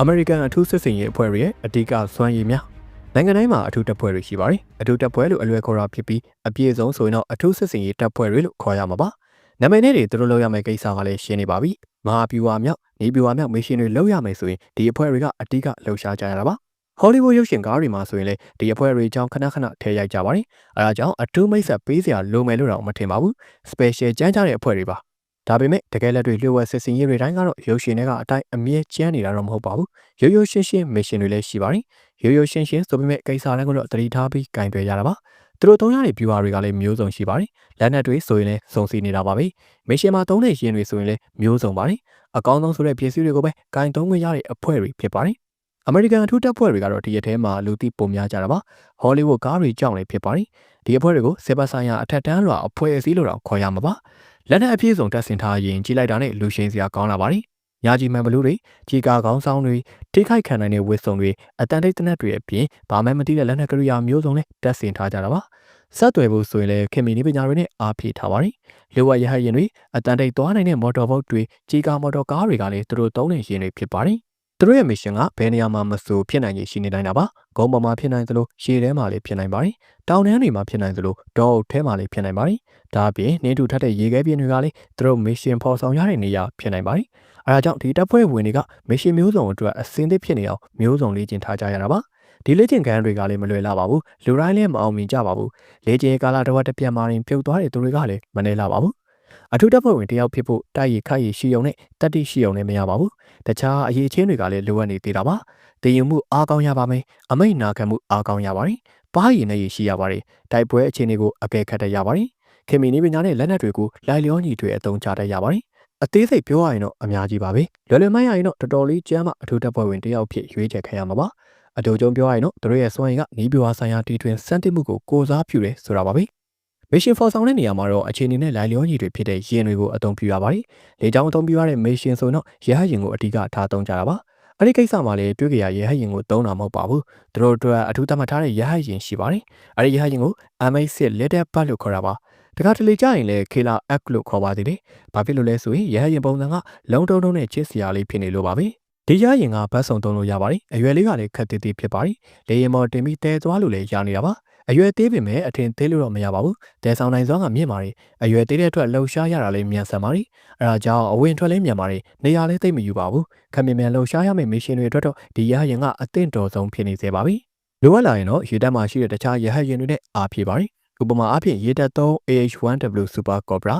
အမေရိကန်အထူးစစ်စင်ရေးအဖွဲ့တွေရဲ့အဓိကစွမ်းရည်များနိုင်ငံတိုင်းမှာအထူးတပ်ဖွဲ့တွေရှိပါတယ်အထူးတပ်ဖွဲ့လို့အလွယ်ခေါ်တာဖြစ်ပြီးအပြည့်အစုံဆိုရင်တော့အထူးစစ်စင်ရေးတပ်ဖွဲ့တွေလို့ခေါ်ရမှာပါနာမည်နဲ့တွေသူတို့လုပ်ရမယ့်ကိစ္စကလည်းရှင်းနေပါပြီမဟာဗျူဟာမြောက်နေဗျူဟာမြောက်မစ်ရှင်တွေလုပ်ရမယ်ဆိုရင်ဒီအဖွဲ့တွေကအဓိကလှုပ်ရှားကြရတာပါဟောလိဝုဒ်ရုပ်ရှင်ကားတွေမှာဆိုရင်လေဒီအဖွဲ့တွေအကြောင်းခဏခဏထည့်ရိုက်ကြပါတယ်အဲဒါကြောင့်အထူးမိတ်ဆက်ပေးစရာလိုမယ်လို့တော့မထင်ပါဘူး special ကြမ်းကြတဲ့အဖွဲ့တွေပါ ဒါပေမဲ့တကယ်လက်တွေ့လျှို့ဝှက်စစ်စင်ရေးတွေတိုင်းကတော့ရုပ်ရှင်တွေကအတိုင်းအမြဲကျန်းနေတာတော့မဟုတ်ပါဘူးရိုးရိုးရှင်းရှင်း mission တွေလည်းရှိပါတယ်ရိုးရိုးရှင်းရှင်းဆိုပေမဲ့ကိစ္စတိုင်းကတော့တတိထားပြီးကင်တွယ်ရတာပါသူတို့သုံးရတဲ့ viewer တွေကလည်းမျိုးစုံရှိပါတယ်လက်နက်တွေဆိုရင်လည်းစုံစီနေတာပါပဲ mission မှာသုံးတဲ့ရင်တွေဆိုရင်လည်းမျိုးစုံပါတယ်အကောင်းဆုံးဆိုတဲ့ပစ္စည်းတွေကိုပဲကင်သုံးခွင့်ရတဲ့အဖွဲ့တွေဖြစ်ပါတယ်အမေရိကန်အထူးတပ်ဖွဲ့တွေကတော့ဒီရက်ထဲမှာလူသိပုံများကြတာပါဟောလိဝုဒ်ကားတွေကြောင့်လည်းဖြစ်ပါတယ်ဒီအဖွဲ့တွေကိုစေပါဆိုင်ရာအထက်တန်းလွှာအဖွဲ့အစည်းလို့တော့ခေါ်ရမှာပါ လက်နက်အပြည့်စုံတပ်ဆင်ထားရင်ကြီးလိုက်တာနဲ့လူရှင်စရာကောင်းလာပါတယ်။ညာကြီးမှန်ဘလူးတွေကြီးကာကောင်းဆောင်တွေထိခိုက်ခံနိုင်တဲ့ဝစ်စုံတွေအတန်တိတ်တနက်တွေအပြင်ဘာမှမသိတဲ့လက်နက်ကရိယာမျိုးစုံနဲ့တပ်ဆင်ထားကြတာပါ။ဆက်သွယ်ဖို့ဆိုရင်လည်းခင်မီနီပညာတွေနဲ့အားဖြည့်ထားပါတယ်။လိုဝရဟရင်တွေအတန်တိတ်သွားနိုင်တဲ့မော်တော်ဘုတ်တွေကြီးကာမော်တော်ကားတွေကလည်းသူတို့သုံးတဲ့ရင်တွေဖြစ်ပါတယ်။ သူတို့ရဲ့ mission ကဘယ်နေရာမှာမဆိုဖြစ်နိုင်ရရှိနေနိုင်တာပါ။ဂုံးပေါ်မှာဖြစ်နိုင်သလိုရှေ့ထဲမှာလည်းဖြစ်နိုင်ပါတယ်။တောင်တန်းတွေမှာဖြစ်နိုင်သလိုဒေါအုပ်ထဲမှာလည်းဖြစ်နိုင်ပါတယ်။ဒါအပြင်နေတူထက်တဲ့ရေခဲပြင်တွေကလည်းသူတို့ mission ဖော်ဆောင်ရတဲ့နေရာဖြစ်နိုင်ပါတယ်။အဲဒါကြောင့်ဒီတပ်ဖွဲ့ဝင်တွေက mission မျိုးစုံအတွက်အစင်းသစ်ဖြစ်နေအောင်မျိုးစုံလေ့ကျင့်ထားကြရတာပါ။ဒီလေ့ကျင့်ခန်းတွေကလည်းမလွယ်လာပါဘူး။လူတိုင်းလည်းမအောင်မြင်ကြပါဘူး။လေ့ကျင့်ကာလတစ်ဝက်တစ်ပြတ်မှရင်ပြုတ်သွားတဲ့သူတွေကလည်းမနေလာပါဘူး။ အထူးတပ်ဖွဲ့ဝင်တယောက်ဖြစ်ဖို့တိုက်ရခတ်ရရှိုံနဲ့တတိရှိုံနဲ့မရပါဘူး။တခြားအရေးချင်းတွေကလည်းလိုအပ်နေသေးတာပါ။တည်ယူမှုအားကောင်းရပါမယ်။အမိတ်နာခံမှုအားကောင်းရပါတယ်။ပါးရည်နဲ့ရရှိရပါတယ်။တိုက်ပွဲအခြေအနေကိုအကဲခတ်တတ်ရပါတယ်။ခင်မီနီပညာနဲ့လက်နက်တွေကိုလိုက်လျောညီတွေအသုံးချတတ်ရပါတယ်။အသေးစိတ်ပြောရရင်တော့အများကြီးပါပဲ။လွယ်လွယ်မှန်းရရင်တော့တော်တော်လေးကျမ်းမှအထူးတပ်ဖွဲ့ဝင်တယောက်ဖြစ်ရွေးချယ်ခံရမှာပါ။အတူကျုံပြောရရင်တော့သူတို့ရဲ့စွမ်းရည်ကနေပြွာဆိုင်ရာတီထွင်စမ်းတစ်မှုကိုကိုစားပြုတယ်ဆိုတာပါပဲ။ mission for ဆောင်တဲ့နေရာမှာတော့အခြေအနေနဲ့လိုက်လျောညီတွေဖြစ်တဲ့ယင်တွေကိုအသုံးပြုရပါတယ်။လေကြောင်းအသုံးပြုရတဲ့ mission ဆိုတော့ရဟယင်ကိုအဓိကထားသုံးကြတာပါ။အဲ့ဒီကိစ္စမှာလည်းတွေ့ကြရရဟယင်ကိုသုံးတာမဟုတ်ပါဘူး။သူတို့အတွက်အထူးသတ်မှတ်ထားတဲ့ရဟယင်ရှိပါတယ်။အဲ့ဒီရဟယင်ကို MA6 Little Bat လို့ခေါ်တာပါ။တခါတလေကြာရင်လည်း Killer App လို့ခေါ်ပါသေးတယ်။ဘာဖြစ်လို့လဲဆိုရင်ရဟယင်ပုံစံကလုံတုံတုံနဲ့ချစ်စရာလေးဖြစ်နေလို့ပါပဲ။ဒီရရင်ကဘတ်စုံသုံးလို့ရပါတယ်။အရွယ်လေးကလည်းခက်သေးသေးဖြစ်ပါတယ်။လေရင်မော်တင်ပြီးတဲသွားလို့လည်းရနေတာပါ။ အရွယ်သေးပေမဲ့အထင်သေးလို့တော့မရပါဘူး။တဲဆောင်နိုင်စွမ်းကမြင့်ပါတယ်။အရွယ်သေးတဲ့အတွက်လှုပ်ရှားရတာလည်းမြန်ဆန်ပါတယ်။အဲဒါကြောင့်အဝင်ထွက်လည်းမြန်ပါတယ်။နေရာလည်းသိမ့်မယူပါဘူး။ခက်မြန်မြန်လှုပ်ရှားရမယ့်မရှင်တွေအတွက်တော့ဒီရရင်ကအသင့်တော်ဆုံးဖြစ်နေစေပါပြီ။လိုအပ်လာရင်တော့ရေတပ်မှာရှိတဲ့တခြားရဟတ်ရင်တွေနဲ့အားဖြည့်ပါတယ်။ဥပမာအားဖြင့်ရေတပ်3 AH1W Super Cobra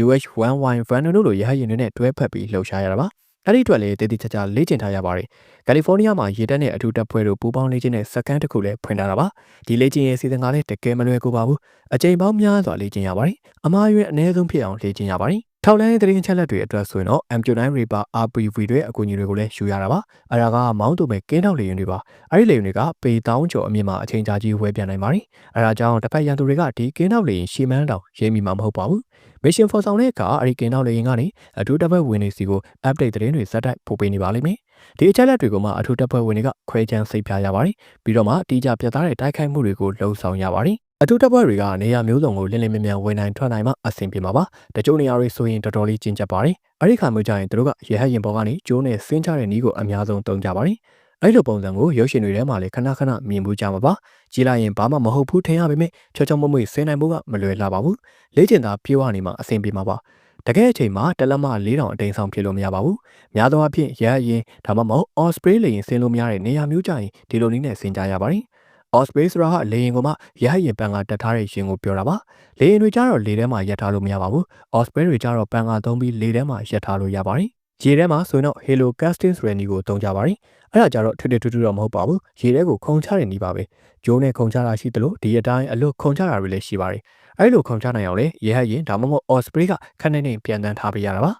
UH1Y Van တို့လိုရဟတ်ရင်တွေနဲ့တွဲဖက်ပြီးလှုပ်ရှားရတာပါ။ အဲ့ဒီအတွက်လည်းတည်တည်ချာချာလေ့ကျင့်ထားရပါတယ်။ကယ်လီဖိုးနီးယားမှာရေတပ်နဲ့အထူးတပ်ဖွဲ့တို့ပူးပေါင်းလေ့ကျင့်တဲ့စကန်တစ်ခုလည်းဖွင့်ထားတာပါ။ဒီလေ့ကျင့်ရေးစီစဉ်ကလည်းတကယ်မလွယ်ကူပါဘူး။အချိန်ပေါင်းများစွာလေ့ကျင့်ရပါတယ်။အမှားအယွင်းအနည်းဆုံးဖြစ်အောင်လေ့ကျင့်ရပါတယ်။ ထောက်လန်းရေးသတင်းချက်လက်တွေအတွက်ဆိုရင်တော့ MQ9 Reaper RPV တွေအကူအညီတွေကိုလည်းယူရတာပါ။အဲဒါကမောင်းသူမဲ့ကင်းထောက်လေယာဉ်တွေပါ။အဲဒီလေယာဉ်တွေကပေတောင်းကျော်အမြင့်မှာအချိန်ကြာကြီးဝဲပြန်နိုင်ပါတယ်။အဲဒါကြောင့်တစ်ဖက်ရန်သူတွေကဒီကင်းထောက်လေယာဉ်ရှီမန်းတောင်ရေးမိမှာမဟုတ်ပါဘူး။ Mission for ဆောင်တဲ့အခါအဲဒီကင်းထောက်လေယာဉ်ကနေအထူးတပ်ဖွဲ့ဝင်တွေစီကို update သတင်းတွေစက်တိုက်ပို့ပေးနေပါလိမ့်မယ်။ဒီအချက်လက်တွေကိုမှအထူးတပ်ဖွဲ့ဝင်တွေကခွဲခြမ်းစိတ်ဖြာရပါတယ်။ပြီးတော့မှတိကျပြတ်သားတဲ့တိုက်ခိုက်မှုတွေကိုလှုံ့ဆော်ရပါတယ်။ အထူးတပ်ဖွဲ့တွေကနေရာမျိုးစုံကိုလင်းလင်းမြန်မြန်ဝင်နိုင်ထွက်နိုင်မှအဆင်ပြေမှာပါ။တချို့နေရာတွေဆိုရင်တော်တော်လေးကျဉ်ကျပ်ပါတယ်။အဲ့ဒီခါမျိုးကျရင်တို့ကရဟတ်ရင်ပေါ်ကနေကျိုးနဲ့ဆင်းချတဲ့နီးကိုအများဆုံးသုံးကြပါတယ်။အဲ့လိုပုံစံကိုရုပ်ရှင်တွေထဲမှာလည်းခဏခဏမြင်မှုကြမှာပါ။ကြည်လိုက်ရင်ဘာမှမဟုတ်ဘူးထင်ရပေမဲ့ချောချောမွေ့မွေ့ဆင်းနိုင်ဖို့ကမလွယ်လာပါဘူး။လေ့ကျင့်သားပြေးဝနေမှအဆင်ပြေမှာပါ။တကယ်အချိန်မှာတလက်မ4000အတိန်ဆောင်ဖြစ်လို့မရပါဘူး။များသောအားဖြင့်ရဟတ်ရင်ဒါမှမဟုတ် Osprey လေရင်ဆင်းလို့မရတဲ့နေရာမျိုးကြရင်ဒီလိုနည်းနဲ့ဆင်ကြရပါတယ်။ Osprey ဆိုတာဟာလေရင်ကိုမှရဟရင်ပန်ကတက်ထားတဲ့ရင်ကိုပြောတာပါလေရင်တွေကြတော့လေထဲမှာရက်ထားလို့မရပါဘူး Osprey တွေကြတော့ပန်ကသုံးပြီးလေထဲမှာရက်ထားလို့ရပါတယ်ရေထဲမှာဆိုရင်တော့ Halo Casting ဆိုတဲ့နည်းကိုသုံးကြပါတယ်အဲ့ဒါကြတော့ထွတ်ထွတ်ထွတ်တော့မဟုတ်ပါဘူးရေထဲကိုခုံချတဲ့နည်းပါပဲဂျိုးနဲ့ခုံချတာရှိသလိုဒီအတိုင်းအလွတ်ခုံချတာတွေလည်းရှိပါတယ်အဲ့လိုခုံချနိုင်အောင်လေရေဟရင်ဒါမှမဟုတ် Osprey ကခက်နေနေပြန်တန်းထားပေးရတာပါ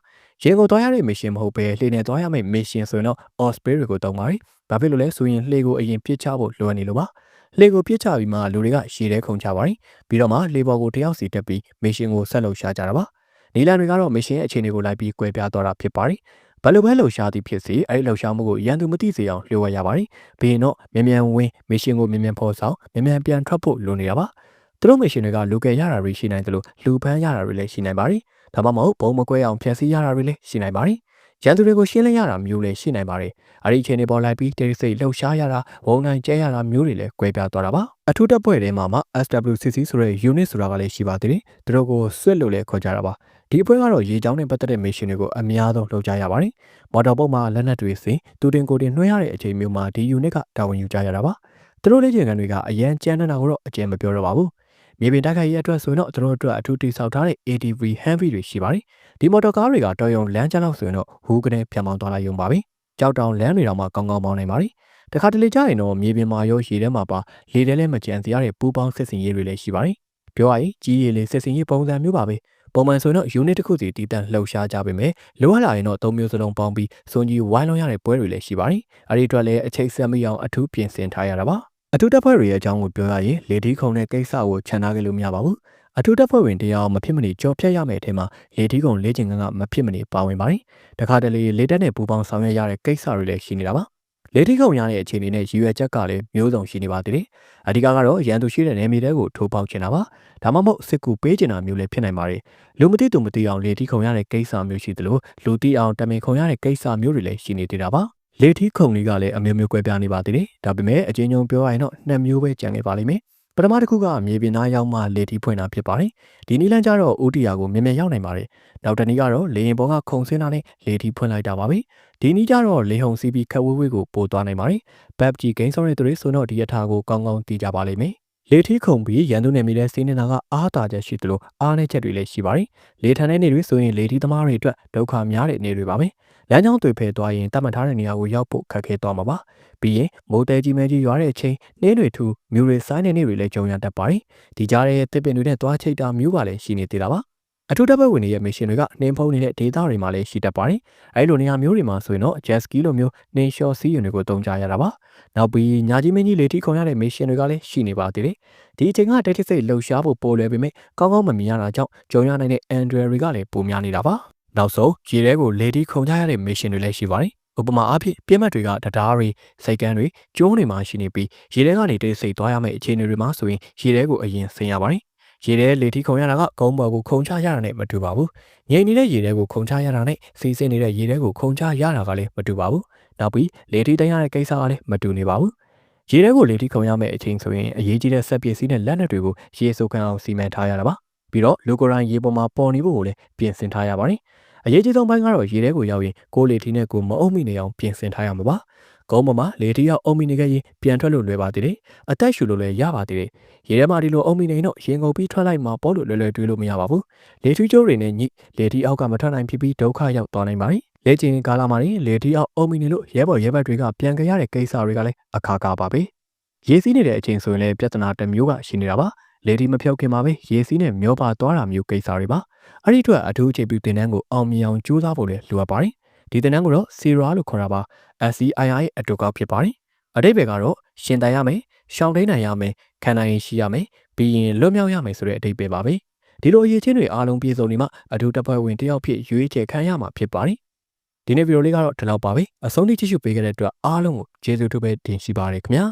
ရင်ကိုသွားရတဲ့ mission မဟုတ်ဘဲလှေနဲ့သွားရမယ့် mission ဆိုရင်တော့ Osprey တွေကိုသုံးပါတယ်။ဘာဖြစ်လို့လဲဆိုရင်လှေကိုအရင်ပြစ်ချဖို့လိုအပ်နေလို့ပါ။ လှေကိုပြစ်ချပြီးမှလူတွေကရေထဲခုန်ချပါတယ်။ပြီးတော့မှလှေပေါ်ကိုတယောက်စီတက်ပြီး mission ကိုဆက်လုပ်ရှာကြတာပါ။နီလန်တွေကတော့ mission ရဲ့အခြေအနေကိုလိုက်ပြီး꿰ပြသွားတာဖြစ်ပါတယ်။ဘယ်လိုပဲလှုပ်ရှားသည်ဖြစ်စေအဲဒီလှုပ်ရှားမှုကိုရန်သူမသိစေအောင်လျှို့ဝှက်ရပါတယ်။ပြီးရင်တော့မြန်မြန်ဝင် mission ကိုမြန်မြန်ဖော်ဆောင်မြန်မြန်ပြန်ထွက်ဖို့လိုနေတာပါ။သူတို့ mission တွေကလူကယ်ရတာတွေရှိနိုင်တယ်လို့လူပန်းရတာတွေလည်းရှိနိုင်ပါတယ်။ဒါမှမဟုတ်ဘုံမကွဲအောင်ဖျက်ဆီးရတာတွေလည်းရှိနိုင်ပါတယ်။ ရန်သူတွေကိုရှင်းလင်းရတာမျိုးလည်းရှိနိုင်ပါတယ်အဲ့ဒီအခြေအနေပေါ်လိုက်ပြီးတိတ်ဆိတ်လှုပ်ရှားရတာဝုံနိုင်ကျဲရတာမျိုးတွေလည်းကွဲပြားသွားတာပါအထူးတပ်ဖွဲ့တွေမှာမှ SWCC ဆိုတဲ့ unit ဆိုတာကလည်းရှိပါသေးတယ်သူတို့ကိုဆွတ်လို့လည်းခေါ်ကြတာပါဒီအဖွဲ့ကတော့ရေချောင်းနဲ့ပတ်သက်တဲ့ mission တွေကိုအများဆုံးလုပ်ကြရပါတယ်မော်တော်ဘုတ်မှာလက်နက်တွေစင်တူတင်ကိုတင်နှွှဲရတဲ့အချိန်မျိုးမှာဒီ unit ကတာဝန်ယူကြရတာပါသူတို့လေ့ကျင့်ခန်းတွေကအရန်ကြမ်းနေတာကိုတော့အကျယ်မပြောတော့ပါဘူး မြေပြင်တိုက်ခိုက်ရေးအတွက်ဆိုရင်တော့သူတို့အတွက်အထူးတိစောက်ထားတဲ့ ATV Heavy တွေရှိပါတယ်ဒီမော်တော်ကားတွေကတော်ရုံလမ်းကျန်းလောက်ဆိုရင်တော့ဟူးကနေဖြတ်မောင်းသွားလိုက်ရုံပါပဲကြောက်တောင်လမ်းတွေတောင်မှကောင်းကောင်းမောင်းနိုင်ပါတယ်တခါတလေကြာရင်တော့မြေပြင်မှာရောရေထဲမှာပါလေထဲလည်းမကြံစီရတဲ့ပူပေါင်းစစ်စင်ရေးတွေလည်းရှိပါတယ်ပြောရရင်ကြီးရည်လေးစစ်စင်ရေးပုံစံမျိုးပါပဲပုံမှန်ဆိုရင်တော့ unit တစ်ခုစီတည်တံ့လှုပ်ရှားကြပေမဲ့လိုအပ်လာရင်တော့သုံးမျိုးစလုံးပေါင်းပြီးစွန်ကြီးဝိုင်းလုံးရတဲ့ပွဲတွေလည်းရှိပါတယ်အဲဒီအတွက်လည်းအချိတ်ဆက်မိအောင်အထူးပြင်ဆင်ထားရတာပါ အထူးတပ်ဖွဲ့တွေရဲ့အကြောင်းကိုပြောရရင်လေဒီခုံတဲ့ကိစ္စကိုခြံထားခဲ့လို့မရပါဘူးအထူးတပ်ဖွဲ့ဝင်တယောက်မဖြစ်မနေကြော်ဖြတ်ရမယ့်အထက်မှာလေဒီကုံလေ့ကျင့်ခန်းကမဖြစ်မနေပါဝင်ပါတယ်။တခါတလေလေတက်နဲ့ပူပေါင်းဆောင်ရွက်ရတဲ့ကိစ္စတွေလည်းရှိနေတာပါ။လေဒီကုံရတဲ့အခြေအနေနဲ့ရည်ရွယ်ချက်ကလည်းမျိုးစုံရှိနေပါသေးတယ်။အဓိကကတော့ရန်သူရှိတဲ့နေမြေတွေကိုထိုးပေါက်ချင်တာပါ။ဒါမှမဟုတ်စစ်ကူပေးချင်တာမျိုးလည်းဖြစ်နိုင်ပါတယ်။လူမသိသူမသိအောင်လေဒီခုံရတဲ့ကိစ္စမျိုးရှိသလိုလူသိအောင်တမင်ခုံရတဲ့ကိစ္စမျိုးတွေလည်းရှိနေသေးတာပါ။ လေထီးခုံလေးကလည်းအမျိုးမျိုးကွဲပြားနေပါသေးတယ်။ဒါပေမဲ့အချင်းချင်းပြောရရင်တော့နှစ်မျိုးပဲကြံနေပါလိမ့်မယ်။ပထမတစ်ခုကမြေပြင်သားရောက်မှလေထီးဖွင့်တာဖြစ်ပါတယ်။ဒီနီလန်းကျတော့အိုတီယာကိုမြင်မြင်ရောက်နိုင်ပါတယ်။နောက်တနည်းကတော့လေရင်ပေါ်ကခုံဆင်းတာနဲ့လေထီးဖွင့်လိုက်တာပါပဲ။ဒီနီးကျတော့လေဟုန်စီးပြီးခက်ဝေးဝေးကိုပို့သွားနိုင်ပါတယ်။ BAPG ဂိမ်းဆောင်းတဲ့သူတွေဆိုတော့ဒီအထာကိုကောင်းကောင်းသိကြပါလိမ့်မယ်။ လေထီးခုံပြီးရန်သူနယ်မြေတဲ့စီးနေတာကအားတာချက်ရှိသလိုအားနည်းချက်တွေလည်းရှိပါတယ်။လေထန်တဲ့နေတွေဆိုရင်လေထီးသမားတွေအတွက်ဒုက္ခများတဲ့နေတွေပါပဲ။လမ်းကြောင်းတွေဖယ်သွားရင်တတ်မှတ်ထားတဲ့နေရာကိုရောက်ဖို့ခက်ခဲသွားမှာပါ။ပြီးရင်မိုးတဲကြီးမဲကြီးရွာတဲ့အချိန်နှင်းတွေထူမြူတွေဆိုင်းနေနေတွေလည်းကြုံရတတ်ပါတယ်။ဒီကြားတဲ့တစ်ပင်တွေနဲ့သွားချိတ်တာမျိုးပါလည်းရှိနေသေးတာပါ။ အထူးတပ်ဖွဲ့ဝင်တွေရဲ့မစ်ရှင်တွေကနှင်းဖုံးနေတဲ့ဒေသတွေမှာလည်းရှိတတ်ပါတယ်။အဲဒီလိုနေရာမျိုးတွေမှာဆိုရင်တော့ jet ski လိုမျိုးနှင်းလျှော်စီးရင်တွေကိုတုံးကြရတာပါ။နောက်ပြီးညာကြီးမင်းကြီးလေထိခုံရတဲ့မစ်ရှင်တွေကလည်းရှိနေပါသေးတယ်။ဒီအချိန်ကတက်တစ်စိတ်လှုပ်ရှားဖို့ပိုလွယ်ပေမဲ့ကောင်းကောင်းမမြင်ရတာကြောင့်ကြုံရနိုင်တဲ့ Android တွေကလည်းပိုများနေတာပါ။နောက်ဆုံးရေထဲကိုလေထိခုံကြရတဲ့မစ်ရှင်တွေလည်းရှိပါတယ်။ဥပမာအားဖြင့်ပြည့်မတ်တွေကတရားတွေစိတ်ကန်းတွေကျိုးတွေမှာရှိနေပြီးရေထဲကနေတိတ်ဆိတ်သွားရမယ့်အခြေအနေတွေမှာဆိုရင်ရေထဲကိုအရင်ဆင်းရပါတယ် ရေထဲလေထီခုံရတာကကုန်းပေါ်ကိုခုံချရတာနဲ့မတူပါဘူး။ငြိမ်နေတဲ့ရေထဲကိုခုံချရတာနဲ့စီးဆင်းနေတဲ့ရေထဲကိုခုံချရတာကလည်းမတူပါဘူး။နောက်ပြီးလေထီတိုင်းရတဲ့ကိစ္စကလည်းမတူနေပါဘူး။ရေထဲကိုလေထီခုံရမယ့်အချိန်ဆိုရင်အရေးကြီးတဲ့ဆက်ပစ္စည်းနဲ့လက်နက်တွေကိုရေစုပ်ခံအောင်စီမံထားရတာပါ။ပြီးတော့လူကိုယ်တိုင်ရေပေါ်မှာပေါ်နေဖို့ကိုလည်းပြင်ဆင်ထားရပါတယ်။ အရေးကြီးဆုံးပိုင်းကတော့ရေထဲကိုရောက်ရင်ကိုလေထီနဲ့ကိုမအုပ်မိနေအောင်ပြင်ဆင်ထားရမှာပါ။ကုန်းပေါ်မှာလေထီရောက်အုံမိနေခဲ့ရင်ပြန်ထွက်လို့လွယ်ပါသေးတယ်။အသက်ရှူလို့လည်းရပါသေးတယ်။ရေထဲမှာဒီလိုအုံမိနေတော့ရင်ကုန်ပြီးထွက်လိုက်မှာပေါ့လို့လွယ်လွယ်တွေးလို့မရပါဘူး။လေထီကျိုးတွေနဲ့ညိလေထီအောက်ကမထွက်နိုင်ဖြစ်ပြီးဒုက္ခရောက်သွားနိုင်ပါတယ်။လေကျင်ကာလမှာလေထီအောက်အုံမိနေလို့ရဲဘော်ရဲဘက်တွေကပြန်ကြရတဲ့ကိစ္စတွေကလည်းအခါခါပါပဲ။ရေစီးနေတဲ့အချိန်ဆိုရင်လည်းပြဿနာတစ်မျိုးကရှိနေတာပါ။ လေဒီမဖြုတ်ခင်မှာပဲရေစီးနဲ့မျောပါသွားတာမျိုးကိစ္စတွေပါအဲ့ဒီအတွက်အထူးအခြေပြုတင်တန်းကိုအောင်မြင်အောင်ကြိုးစားဖို့လည်းလိုအပ်ပါတယ်ဒီတင်တန်းကိုတော့ Sierra လို့ခေါ်တာပါ SCII ရဲ့အတူကောက်ဖြစ်ပါတယ်အတိတ်ဘယ်ကတော့ရှင်တန်ရမယ်ရှောင်းတိန်နိုင်ရမယ်ခံနိုင်ရင်ရှိရမယ်ပြီးရင်လွတ်မြောက်ရမယ်ဆိုတဲ့အတိတ်ပဲပါပဲဒီလိုအရေးချင်းတွေအားလုံးပြည့်စုံနေမှအထူးတပ်ဖွဲ့ဝင်တယောက်ဖြစ်ရွေးချယ်ခံရမှာဖြစ်ပါတယ်ဒီနေ့ဗီဒီယိုလေးကတော့ဒီလောက်ပါပဲအဆုံးထိကြည့်ရှုပေးခဲ့တဲ့အတွက်အားလုံးကိုကျေးဇူးတူပဲတင်ရှိပါတယ်ခင်ဗျာ